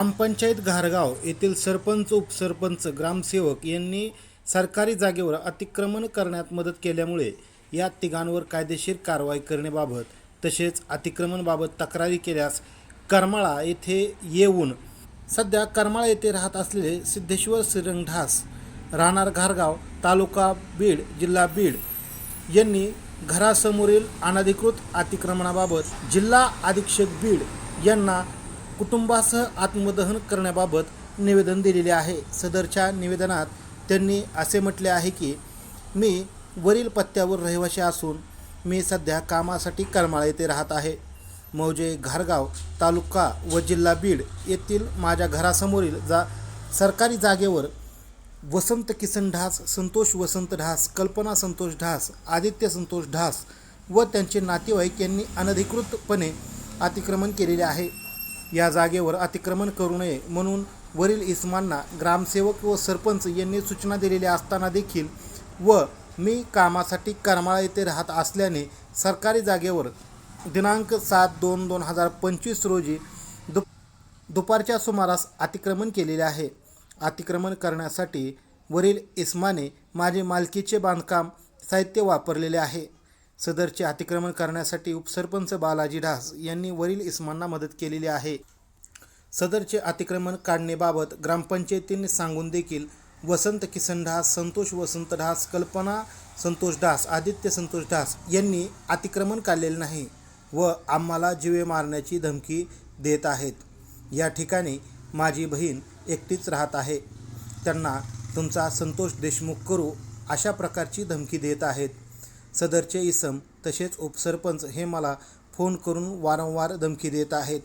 ग्रामपंचायत घारगाव येथील सरपंच उपसरपंच ग्रामसेवक यांनी सरकारी जागेवर अतिक्रमण करण्यात मदत केल्यामुळे या तिघांवर कायदेशीर कारवाई करण्याबाबत तसेच अतिक्रमणबाबत तक्रारी केल्यास करमाळा येथे येऊन सध्या करमाळा येथे राहत असलेले सिद्धेश्वर श्रीरंगढास राहणार घारगाव तालुका बीड जिल्हा बीड यांनी घरासमोरील अनधिकृत अतिक्रमणाबाबत जिल्हा अधीक्षक बीड यांना कुटुंबासह आत्मदहन करण्याबाबत निवेदन दिलेले आहे. सदरच्या निवेदनात त्यांनी असे म्हटले आहे की मी वरील पत्त्यावर रहिवाशी असून मी सध्या कामासाठी करमाळा येथे राहत आहे. मौजे घारगाव तालुका व जिल्हा बीड येथील माझ्या घरासमोरील जा सरकारी जागेवर वसंत किसन ढास संतोष वसंत ढास कल्पना संतोष ढास आदित्य संतोष ढास व त्यांचे नातेवाईक यांनी अनधिकृतपणे अतिक्रमण केलेले आहे. या जागेवर अतिक्रमण करू नये म्हणून वरील इस्मांना ग्रामसेवक व सरपंच यांनी सूचना दिलेल्या असताना देखील व मी कामासाठी करमाळा येथे राहत असल्याने सरकारी जागेवर दिनांक सात दोन दोन हजार पंचवीस रोजी दुप दुपारच्या सुमारास अतिक्रमण केलेले आहे. अतिक्रमण करण्यासाठी वरील इस्माने माझे मालकीचे बांधकाम साहित्य वापरलेले आहे. सदरचे अतिक्रमण करण्यासाठी उपसरपंच बालाजी ढास यांनी वरील इस्मांना मदत केलेली आहे. सदरचे अतिक्रमण काढण्याबाबत ग्रामपंचायतीने सांगून देखील वसंत किसन ढास संतोष वसंत ढास कल्पना संतोष ढास आदित्य संतोष ढास यांनी अतिक्रमण काढलेले नाही व आम्हाला जीवे मारण्याची धमकी देत आहेत. या ठिकाणी माझी बहीण एकटीच राहत आहे. त्यांना तुमचा संतोष देशमुख करू अशा प्रकारची धमकी देत आहेत. सदरचे इसम तसेच उपसरपंच हे मला फोन करून वारंवार धमकी देत आहेत.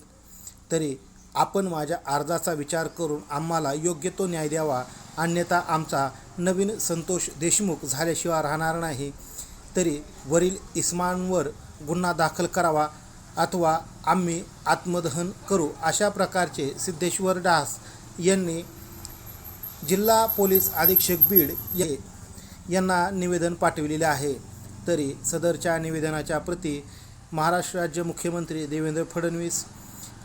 तरी आपण माझ्या अर्जाचा विचार करून आम्हाला योग्य तो न्याय द्यावा. अन्यथा आमचा नवीन संतोष देशमुख झाल्याशिवाय राहणार नाही. तरी वरील इस्मांवर गुन्हा दाखल करावा अथवा आम्ही आत्मदहन करू अशा प्रकारचे सिद्धेश्वर डास यांनी जिल्हा पोलीस अधीक्षक बीड ये यांना निवेदन पाठविलेले आहे. तरी सदरच्या निवेदनाच्या प्रती महाराष्ट्र राज्य मुख्यमंत्री देवेंद्र फडणवीस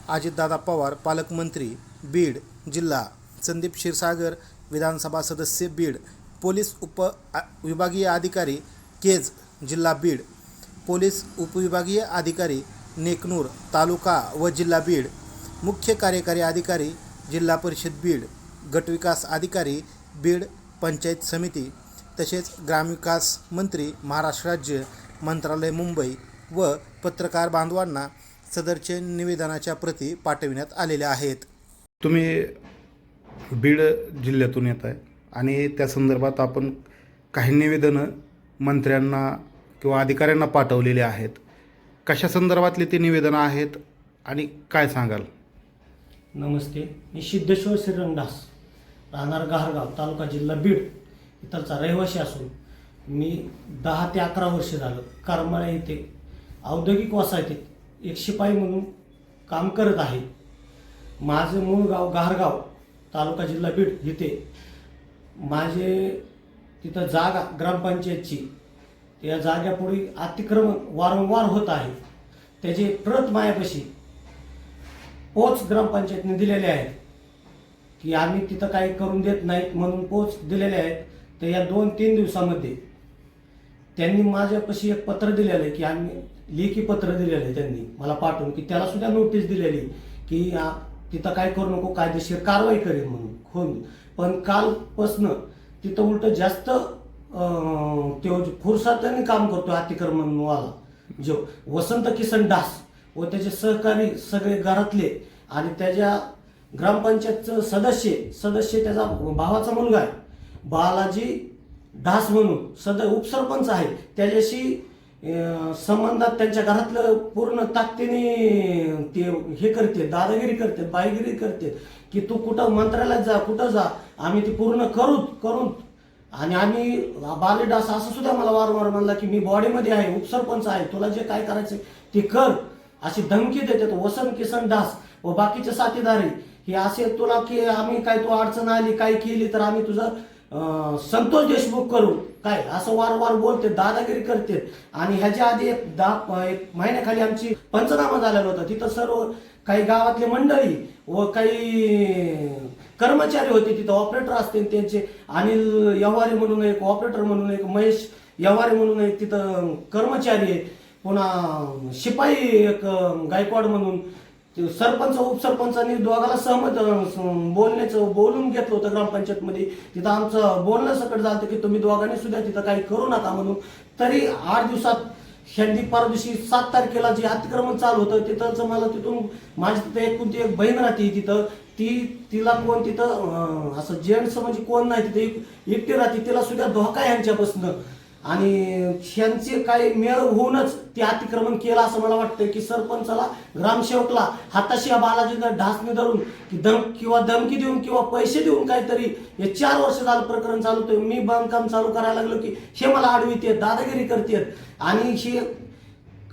अजितदादा पवार पालकमंत्री बीड जिल्हा संदीप क्षीरसागर विधानसभा सदस्य बीड पोलीस उप आ- विभागीय अधिकारी केज जिल्हा बीड पोलीस उपविभागीय अधिकारी नेकनूर तालुका व जिल्हा बीड मुख्य कार्यकारी अधिकारी जिल्हा परिषद बीड गटविकास अधिकारी बीड पंचायत समिती तसेच ग्रामविकास मंत्री महाराष्ट्र राज्य मंत्रालय मुंबई व पत्रकार बांधवांना सदरचे निवेदनाच्या प्रती पाठविण्यात आलेल्या आहेत. तुम्ही बीड जिल्ह्यातून येत आहे आणि त्या संदर्भात आपण काही निवेदनं मंत्र्यांना किंवा अधिकाऱ्यांना पाठवलेली आहेत. कशा संदर्भातली ती निवेदनं आहेत आणि काय सांगाल? नमस्ते. मी सिद्धेश्वर श्रीरंगदास राहणार गारगाव तालुका जिल्हा बीड. इथलचा रहिवासी असून मी दहा ते अकरा वर्ष झालं करमाळा येथे औद्योगिक वसाहतीत एक शिपाई म्हणून काम करत आहे. माझं मूळ गाव गारगाव तालुका जिल्हा बीड इथे माझे तिथं जागा ग्रामपंचायतची त्या जाग्यापुढे अतिक्रमण वारंवार होत आहे. त्याची प्रत मायापाशी पोच ग्रामपंचायतने दिलेले आहेत. की आम्ही तिथं काही करून देत नाहीत म्हणून पोच दिलेले आहेत. तर या दोन तीन दिवसामध्ये त्यांनी माझ्यापाशी एक पत्र दिलेलं आहे की आम्ही लेखी पत्र दिलेलं आहे त्यांनी मला पाठवून की त्याला सुद्धा नोटीस दिलेली की तिथं काय करू नको कायदेशीर कारवाई करेल म्हणून. होऊन पण कालपासनं तिथं उलट जास्त तो फुरसाताने काम करतो अतिक्रमणवाला जो वसंत किसन दास व त्याचे सहकारी सगळे घरातले आणि त्याच्या ग्रामपंचायतचं सदस्य सदस्य त्याचा भावाचा मुलगा आहे बालाजी दास म्हणून सदर उपसरपंच आहे त्याच्याशी संबंधात त्यांच्या घरातलं पूर्ण ताकदीने ते हे करते दादागिरी करते बाईगिरी करते की तू कुठं मंत्रालयात जा कुठं जा आम्ही ती पूर्ण करू करून. आणि आम्ही बालेडास असं सुद्धा मला वारंवार म्हणला की मी बॉडीमध्ये आहे उपसरपंच आहे तुला जे काय करायचं ते कर. अशी धमकी देतात वसंत किसन दास व बाकीचे साथीदारी हे असे तुला की आम्ही काय तू अडचण आली काय केली तर आम्ही तुझं संतोष देशमुख करू काय असं वारंवार बोलते दादागिरी करते. आणि ह्याच्या आधी एक दहा एक महिन्याखाली आमची पंचनामा झालेला होता. तिथं सर्व काही गावातले मंडळी व काही कर्मचारी होते तिथं ऑपरेटर असते त्यांचे. अनिल यवारे म्हणून एक ऑपरेटर म्हणून एक महेश यवारे म्हणून एक तिथं कर्मचारी आहे. पुन्हा शिपाई एक गायकवाड म्हणून. सरपंच उपसरपंचांनी दोघाला सहमत बोलण्याचं बोलून घेतलं होतं ग्रामपंचायतमध्ये. तिथं आमचं बोलणं सकट झालं की तुम्ही दोघांनी सुद्धा तिथं काही करू नका म्हणून. तरी आठ दिवसात ह्यांनी परवा दिवशी सात तारखेला जे अतिक्रमण चालू होतं तिथंच मला तिथून माझी तिथं एक कोणती एक बहीण राहते तिथं ती तिला कोण तिथं असं जेंट्स म्हणजे कोण नाही तिथे एक- एकटी राहते तिला सुद्धा धोका यांच्यापासून ह्यांच्यापासून. आणि ह्यांचे काही मेळ होऊनच ते अतिक्रमण केलं असं मला वाटतं की सरपंचाला ग्रामसेवकला हाताशी या बालाजीनं ढासणी धरून की धम किंवा धमकी देऊन किंवा पैसे देऊन काहीतरी हे चार वर्ष झालं प्रकरण चालू होतं मी बांधकाम चालू करायला लागलो की हे मला आडवीत दादागिरी करतेत आणि हे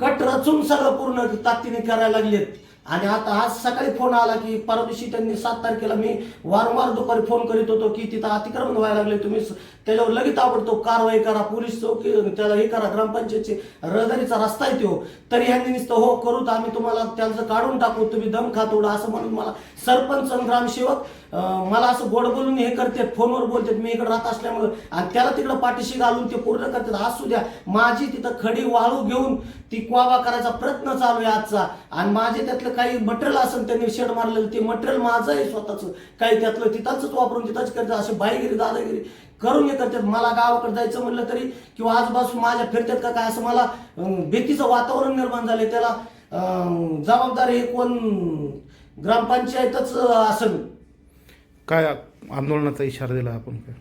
कट रचून सगळं पूर्ण ताकदीने करायला लागलेत. आणि आता आज सकाळी फोन आला की परवा दिवशी त्यांनी सात तारखेला मी वारंवार दुपारी फोन करीत होतो की तिथं अतिक्रमण व्हायला लागले तुम्ही त्याच्यावर लगेच ताबडतोब कारवाई करा पोलीस चौकी त्याला हे करा ग्रामपंचायतचे रहदारीचा रस्ता आहे तो. तरी ह्यांनी नुसतं हो करू तर आम्ही तुम्हाला त्यांचं काढून टाकू तुम्ही दम खा असं म्हणून मला सरपंच ग्रामसेवक मला असं गोड बोलून हे करतात फोनवर बोलतात मी इकडे राहत असल्यामुळं आणि त्याला तिकडं पाठीशी घालून ते पूर्ण करतात. असू द्या माझी तिथं खडी वाळू घेऊन ती क्वाबा करायचा प्रयत्न चालू आहे आजचा. आणि माझे त्यातलं काही मटेरियल असेल त्यांनी शेड मारलेलं ते मटेरियल माझं आहे स्वतःचं. काही त्यातलं तिथंच वापरून तिथंच करतात असे बाईगिरी दादागिरी करून हे करतात मला गावाकडे जायचं म्हणलं तरी किंवा आजूबाजू माझ्या फिरतात का काय असं मला भीतीचं वातावरण निर्माण झालंय. त्याला जबाबदार हे कोण? ग्रामपंचायतच असेल. काय आंदोलनाचा इशारा दिला आपण काय?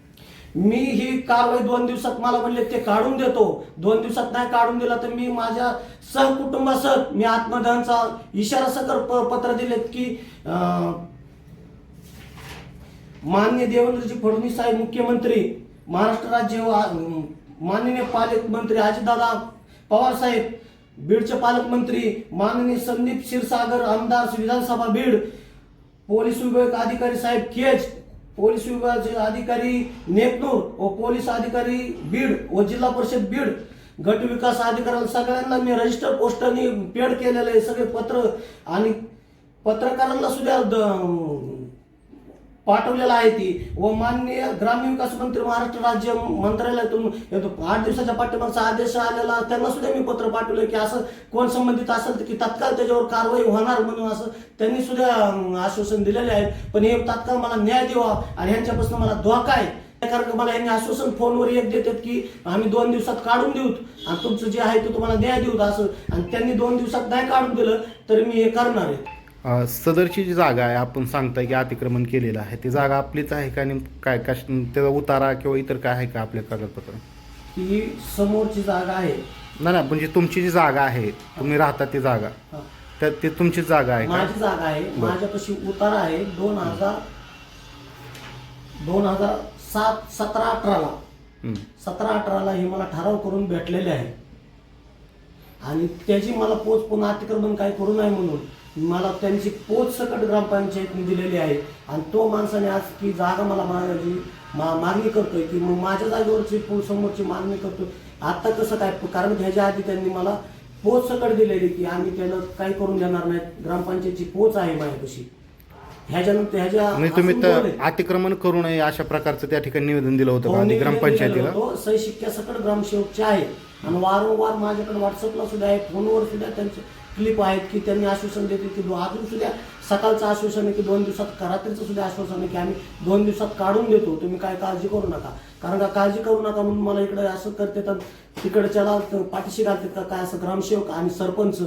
मी ही कारवाई दोन दिवसात मला म्हणले ते काढून देतो. दोन दिवसात नाही काढून दिला तर मी माझ्या सहकुटुंबासह मी आत्मदहनचा इशारा सकट प- पत्र दिलेत की मान्य माननीय देवेंद्रजी फडणवीस साहेब मुख्यमंत्री महाराष्ट्र राज्य व माननीय पालकमंत्री अजितदादा पवार साहेब बीडचे पालकमंत्री माननीय संदीप क्षीरसागर आमदार विधानसभा बीड पोलीस विभाग अधिकारी साहेब केज पोलीस विभागाचे अधिकारी नेकनूर व पोलीस अधिकारी बीड व जिल्हा परिषद बीड गट विकास अधिकाऱ्यांना सगळ्यांना मी रजिस्टर पोस्टनी पेड केलेलं आहे सगळे पत्र आणि पत्रकारांना सुद्धा द- पाठवलेला आहे ती. व माननीय ग्रामविकास मंत्री महाराष्ट्र राज्य मंत्रालयातून आठ दिवसाच्या पाठिंबाचा आदेश आलेला त्यांना सुद्धा मी पत्र पाठवलं की असं कोण संबंधित असेल की तत्काळ त्याच्यावर कारवाई होणार म्हणून असं त्यांनी सुद्धा आश्वासन दिलेले आहे पण हे तत्काळ मला न्याय द्यावा आणि ह्यांच्यापासून मला धोका आहे. कारण मला यांनी आश्वासन फोनवर एक देतात की आम्ही दोन दिवसात काढून देऊ. आणि तुमचं जे आहे ते तुम्हाला न्याय देऊ असं. आणि त्यांनी दोन दिवसात नाही काढून दिलं तरी मी हे करणार आहे. सदरची जी जागा आहे आपण सांगताय की अतिक्रमण केलेलं आहे ती जागा आपलीच आहे का आणि काय कश त्याचा उतारा किंवा इतर काय आहे का आपल्या कागदपत्र? ही समोरची जागा आहे. नाही ना म्हणजे तुमची जी जागा आहे तुम्ही राहता ती जागा. हा. तर ती तुमची जागा आहे का? माझी जागा आहे. बरं. माझ्यापाशी उतारा आहे दोन हजार दोन हजार सात सतरा अठराला. सतरा अठराला हे मला ठराव करून भेटलेले आहे. आणि त्याची मला पोच पुन्हा अतिक्रमण काय करू नये म्हणून. मला त्यांची पोच सकट ग्रामपंचायतने दिलेली आहे. आणि तो माणसाने आज की जागा मला माझी मा मागणी करतोय की मग माझ्या जागेवरची समोरची मागणी करतोय. आता कसं काय? कारण ह्याच्या आधी त्यांनी मला पोच सकट दिलेली की आम्ही त्याला काही करून देणार नाहीत ग्रामपंचायतची पोच आहे माझ्यापाशी. ह्याच्यानंतर ह्याच्या तुम्ही तर. अतिक्रमण करू नये अशा प्रकारचं त्या ठिकाणी निवेदन दिलं होतं हो, ग्रामपंचायतीला. सही शिक्क्यासकट ग्रामसेवकचे आहे. आणि वारंवार माझ्याकडे व्हॉट्सअपला सुद्धा आहे फोनवर सुद्धा त्यांचे क्लिप आहेत की त्यांनी आश्वासन देते की दो- अजून सुद्धा सकाळचं आश्वासन आहे की दोन दिवसात रात्रीचं सुद्धा आश्वासन आहे की आम्ही दोन दिवसात काढून देतो. तुम्ही काय काळजी करू नका. कारण का काळजी करू नका म्हणून मला इकडे असं करते तर तिकडच्याला तर पाठीशी घालतात का काय असं ग्रामसेवक आणि सरपंच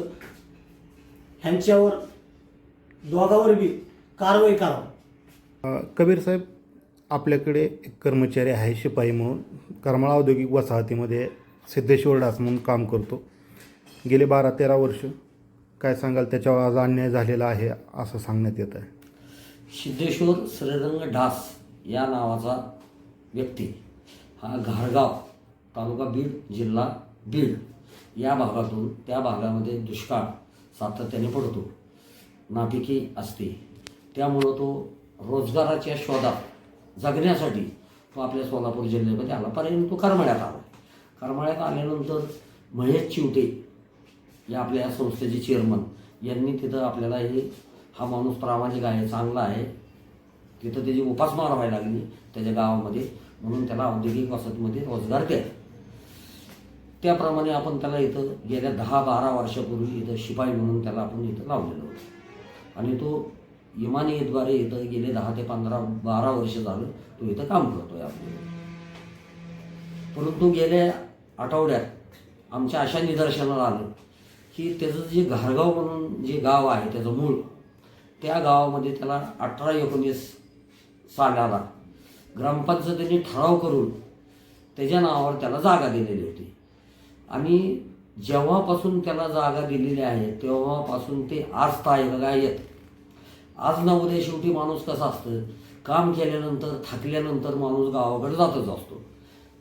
ह्यांच्यावर दोघावर बी कारवाई करा कबीर साहेब आपल्याकडे एक कर्मचारी आहे शिपाई म्हणून करमाळा औद्योगिक वसाहतीमध्ये सिद्धेश्वर डास म्हणून काम करतो. गेले बारा तेरा वर्ष काय सांगाल? त्याच्यावर आज अन्याय झालेला आहे असं सांगण्यात येत आहे. सिद्धेश्वर श्रीरंग ढास या नावाचा व्यक्ती. हा घारगाव तालुका बीड जिल्हा बीड. या भागातून त्या भागामध्ये दुष्काळ सातत्याने पडतो. नापिकी असते. त्यामुळं तो रोजगाराच्या शोधात जगण्यासाठी तो आपल्या सोलापूर जिल्ह्यामध्ये आला. पर्यंत तो करमाळ्यात आला. करमाळ्यात आल्यानंतर महेश चिवटे या आपल्या या संस्थेचे चेअरमन यांनी तिथं आपल्याला हे हा माणूस प्रामाणिक आहे चांगला आहे. तिथं त्याची उपासमार व्हायला लागली त्याच्या गावामध्ये. म्हणून त्याला औद्योगिक वसतीमध्ये रोजगार केला. त्याप्रमाणे आपण त्याला इथं गेल्या दहा बारा वर्षापूर्वी इथं शिपाई म्हणून त्याला आपण इथं लावलेलं होतं. आणि तो इमानीद्वारे इथं गेले दहा ते पंधरा बारा वर्ष झालं तो इथं काम करतोय आपल्याला परंतु गेल्या आठवड्यात आमच्या अशा निदर्शनाला आलं. की त्याचं जे घारगाव म्हणून जे गाव आहे त्याचं मूळ त्या गावामध्ये त्याला अठरा एकोणीस सालाला ग्रामपंचायतीने ठराव करून त्याच्या नावावर त्याला जागा दिलेली होती. आणि जेव्हापासून त्याला जागा दिलेली आहे तेव्हापासून ते आज तायगायत आज ना उद्या शेवटी माणूस कसा असतं? काम केल्यानंतर थकल्यानंतर माणूस गावाकडे जातच असतो.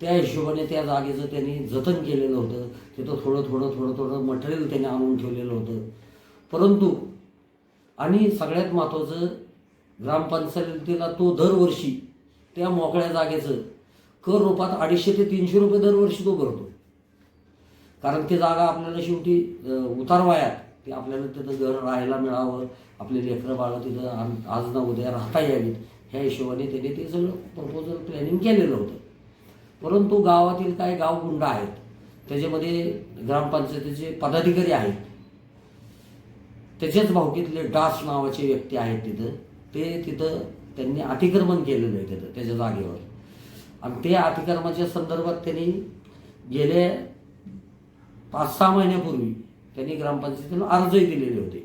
त्या हिशोबाने त्या जागेचं त्यांनी जतन केलेलं होतं. तिथं थोडं थोडं थोडं थोडं मटेरियल त्यांनी आणून ठेवलेलं होतं. परंतु आणि सगळ्यात महत्त्वाचं ग्रामपंचायतीला तो दरवर्षी त्या मोकळ्या जागेचं कर रूपात अडीचशे ते तीनशे रुपये दरवर्षी तो भरतो. कारण ती जागा आपल्याला शेवटी उतारवायात ते आपल्याला तिथं घर राहायला मिळावं आपले लेकरं बाळं तिथं आज ना उद्या राहता यावीत. ह्या हिशोबाने त्याने ते सगळं प्रपोजल प्लॅनिंग केलेलं होतं. परंतु गावातील काही गावगुंड आहेत त्याच्यामध्ये ग्रामपंचायतीचे पदाधिकारी आहेत. त्याच्याच भावकीतले डास नावाचे व्यक्ती आहेत तिथं. ते तिथं त्यांनी अतिक्रमण केलेलं आहे तिथं त्याच्या जागेवर. आणि ते अतिक्रमणाच्या संदर्भात त्यांनी गेले पाच सहा महिन्यापूर्वी त्यांनी ग्रामपंचायतीला अर्जही दिलेले होते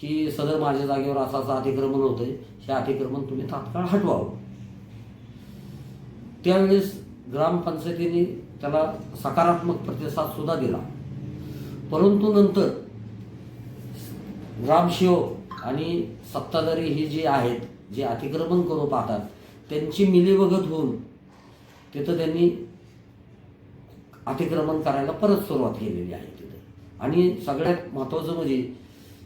की सदर माझ्या जागेवर असं असं अतिक्रमण होतंय हे अतिक्रमण तुम्ही तात्काळ हटवावं. त्यावेळेस ग्रामपंचायतीने त्याला सकारात्मक प्रतिसाद सुद्धा दिला. परंतु नंतर ग्रामसेवक आणि सत्ताधारी हे जे आहेत जे अतिक्रमण करू पाहतात त्यांची मिलीभगत होऊन तिथं त्यांनी अतिक्रमण करायला परत सुरुवात केलेली आहे तिथं. आणि सगळ्यात महत्त्वाचं म्हणजे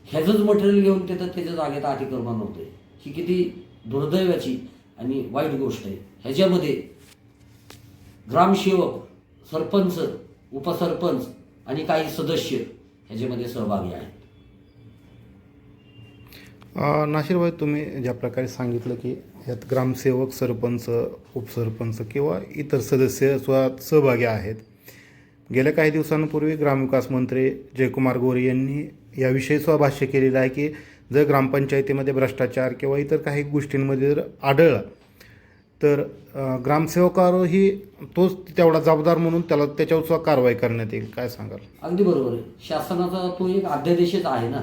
ह्याचंच मटेरियल घेऊन तिथं त्याच्या जागेत अतिक्रमण होतं ही किती दुर्दैवाची आणि वाईट गोष्ट आहे. ह्याच्यामध्ये ग्रामसेवक सरपंच उपसरपंच आणि काही सदस्य ह्याच्यामध्ये सहभागी आहेत. नाशिरभाई तुम्ही ज्या प्रकारे सांगितलं की यात ग्रामसेवक सरपंच उपसरपंच किंवा इतर सदस्य स्वतः सहभागी आहेत. गेल्या काही दिवसांपूर्वी ग्रामविकास मंत्री जयकुमार गोरे यांनी याविषयी सुद्धा भाष्य केलेलं आहे की जर ग्रामपंचायतीमध्ये भ्रष्टाचार किंवा इतर काही गोष्टींमध्ये जर आढळला तर अ, ग्रामसेवकावरही तोच तेवढा जबाबदार म्हणून त्याला त्याच्यावर सुद्धा कारवाई करण्यात येईल काय सांगाल? अगदी बरोबर आहे. शासनाचा तो एक अध्यादेशच आहे ना.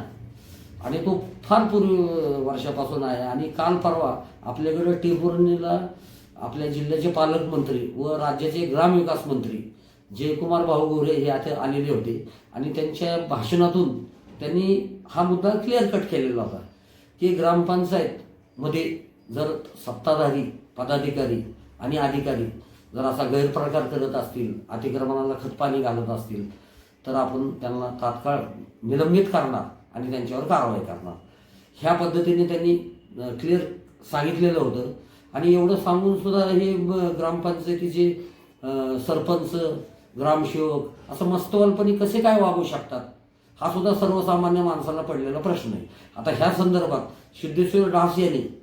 आणि तो फार पूर्वी वर्षापासून आहे. आणि काल परवा आपल्याकडे टिपुरणीला आपल्या जिल्ह्याचे पालकमंत्री व राज्याचे ग्रामविकास मंत्री जयकुमार भाऊ गोरे हे आता आलेले होते. आणि त्यांच्या भाषणातून त्यांनी हा मुद्दा क्लिअर कट केलेला होता. की ग्रामपंचायतमध्ये जर सत्ताधारी पदाधिकारी आणि अधिकारी जर असा गैरप्रकार करत असतील अतिक्रमणाला खतपाणी घालत असतील तर आपण त्यांना तात्काळ निलंबित करणार आणि त्यांच्यावर कारवाई करणार. ह्या पद्धतीने त्यांनी क्लिअर सांगितलेलं होतं. आणि एवढं सांगून सुद्धा हे ब- ग्रामपंचायतीचे सरपंच ग्रामसेवक असं मस्तवालपणे कसे काय वागू शकतात? हा सुद्धा सर्वसामान्य माणसाला पडलेला प्रश्न आहे. आता ह्या संदर्भात सिद्धेश्वर डास यांनी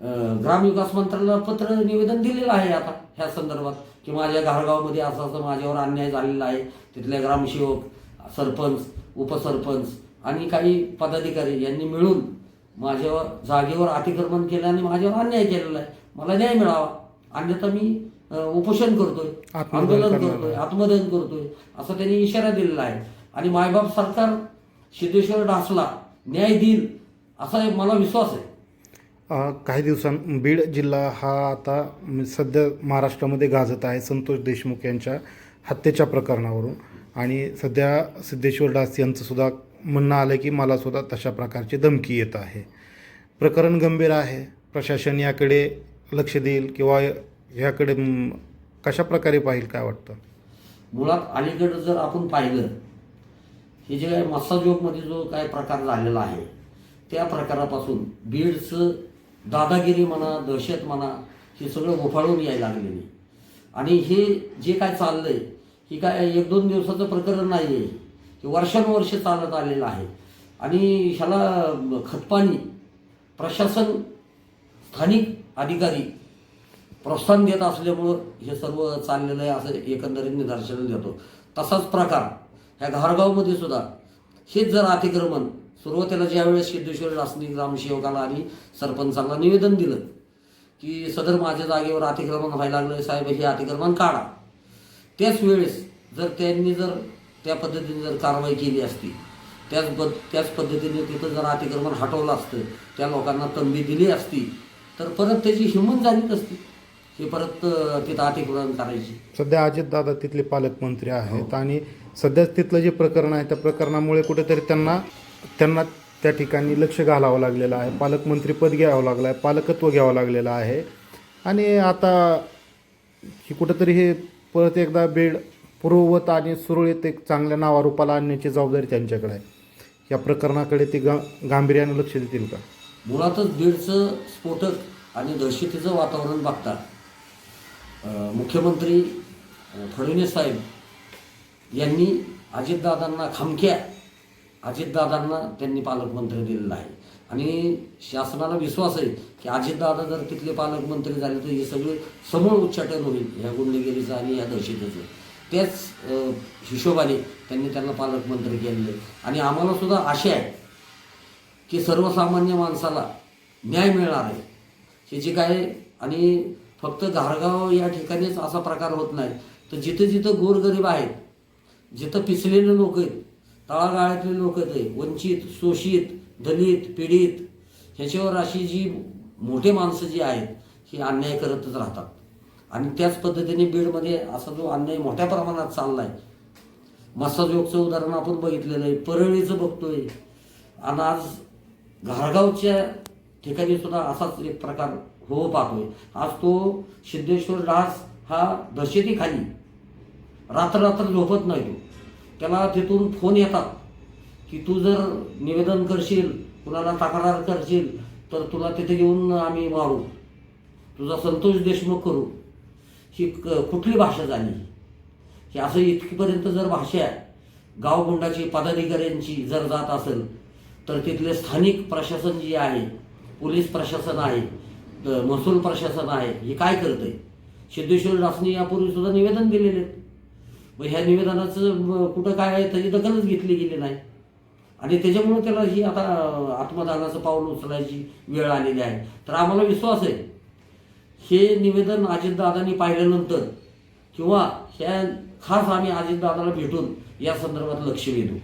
ग्रामविकास मंत्र्याला पत्र निवेदन दिलेलं आहे आता ह्या संदर्भात की माझ्या घारगावमध्ये असं असं माझ्यावर अन्याय झालेला आहे. तिथल्या ग्रामसेवक सरपंच उपसरपंच आणि काही पदाधिकारी यांनी मिळून माझ्यावर जागेवर अतिक्रमण केलं आणि माझ्यावर अन्याय केलेला आहे. मला न्याय मिळावा. अन्यथा मी उपोषण करतोय आंदोलन करतोय आत्मदहन करतोय असं त्यांनी इशारा दिलेला आहे. आणि मायबाप सरकार सिद्धेश्वर डासला न्याय देईल असा एक मला विश्वास आहे. काही दिवसां बीड जिल्हा हा आता सध्या महाराष्ट्रामध्ये गाजत आहे. संतोष देशमुख यांच्या हत्येच्या प्रकरणावरून. आणि सध्या सिद्धेश्वर दास यांचंसुद्धा म्हणणं आलं की मला सुद्धा तशा प्रकारची धमकी येत आहे. प्रकरण गंभीर आहे. प्रशासन याकडे लक्ष देईल किंवा याकडे कशा प्रकारे पाहिल काय वाटतं? मुळात अलीकडं जर आपण पाहिलं हे जे काय मस्साजोगमध्ये जो काय प्रकार झालेला आहे त्या प्रकारापासून बीडचं दादागिरी म्हणा दहशत म्हणा हे सगळं उफाळून यायला लागलेली आणि हे जे काय चाललंय हे काय एक दोन दिवसाचं प्रकरण नाही आहे हे वर्षानुवर्ष चालत आलेलं आहे. आणि ह्याला खतपाणी प्रशासन स्थानिक अधिकारी प्रोत्साहन देत असल्यामुळं हे सर्व चाललेलं आहे असं एकंदरीत निदर्शनाला देतो. तसाच प्रकार ह्या घारगावमध्ये सुद्धा. हेच जर अतिक्रमण सुरुवातीला ज्यावेळेस सिद्धेश्वर रासनी ग्रामसेवकाला आणि सरपंचाला निवेदन दिलं की सदर माझ्या जागेवर अतिक्रमण व्हायला लागलं साहेब हे अतिक्रमण काढा. त्याच वेळेस जर त्यांनी जर त्या पद्धतीने जर कारवाई केली असती त्याच पद त्याच पद्धतीने तिथं जर अतिक्रमण हटवलं असतं त्या लोकांना तंबी दिली असती तर परत त्याची हिंमत झाली नसती. हे परत तिथं अतिक्रमण करायची. सध्या अजितदादा तिथले पालकमंत्री आहेत आणि सध्या तिथलं जे प्रकरण आहे त्या प्रकरणामुळे कुठेतरी त्यांना त्यांना त्या ठिकाणी लक्ष घालावं लागलेलं आहे. पालकमंत्रीपद घ्यावं लागलं आहे. पालकत्व घ्यावं लागलेलं आहे. आणि आता ही कुठंतरी हे परत एकदा बेड पूर्ववत आणि सुरळीत एक चांगल्या नावारूपाला आणण्याची जबाबदारी त्यांच्याकडे आहे. या प्रकरणाकडे ते गा गांभीर्यानं लक्ष देतील का? मुळातच बीडचं स्फोटक आणि दहशतीचं वातावरण बघता मुख्यमंत्री फडणवीस साहेब यांनी अजितदादांना खमक्या अजितदादांना त्यांनी पालकमंत्री दिलेलं आहे. आणि शासनाला विश्वास आहे की अजितदादा जर तिथले पालकमंत्री झाले तर हे सगळे समूळ उच्चाटन होईल. ह्या गुंडगिरीचं आणि ह्या दहशतीचं. त्याच हिशोबाने त्यांनी त्यांना पालकमंत्री केलेलं. आहे आणि आम्हाला सुद्धा आशा आहे की सर्वसामान्य माणसाला न्याय मिळणार आहे. हे जे काय आणि फक्त घारगाव या ठिकाणीच असा प्रकार होत नाही. तर जिथं जिथं गोरगरीब आहेत जिथं पिसलेले लोक आहेत तळागाळातले लोक ते वंचित शोषित दलित पीडित ह्याच्यावर अशी जी मोठे माणसं जी आहेत ही अन्याय करतच राहतात. आणि त्याच पद्धतीने बीडमध्ये असा जो अन्याय मोठ्या प्रमाणात चालला आहे मसाजोगचं उदाहरण आपण बघितलेलं आहे परळीचं बघतोय. आणि आज घारगावच्या ठिकाणी सुद्धा असाच एक प्रकार हो पाहतोय. आज तो सिद्धेश्वर दास हा दहशतीखाली रात्र रात्र झोपत नाही तो. त्याला तिथून फोन येतात की तू जर निवेदन करशील कुणाला तक्रार करशील तर तुला तिथे घेऊन आम्ही मारू. तुझा संतोष देशमुख करू. ही क- कुठली भाषा झाली? की असं इतकीपर्यंत जर भाषा गावगुंडाची पदाधिकाऱ्यांची जर जात असेल तर तिथले स्थानिक प्रशासन जे आहे पोलीस प्रशासन आहे महसूल प्रशासन आहे हे काय करतं आहे सिद्धेश्वर रासने यापूर्वी सुद्धा निवेदन दिलेले आहेत. मग ह्या निवेदनाचं कुठं काय आहे त्याची दखलच घेतली गेली नाही. आणि त्याच्यामुळं त्याला ही आता आत्मदानाचं पाऊल उचलायची वेळ आलेली आहे. तर आम्हाला विश्वास आहे हे निवेदन अजितदादांनी पाहिल्यानंतर किंवा ह्या खास आम्ही अजितदादाला भेटून या संदर्भात लक्ष वेधू.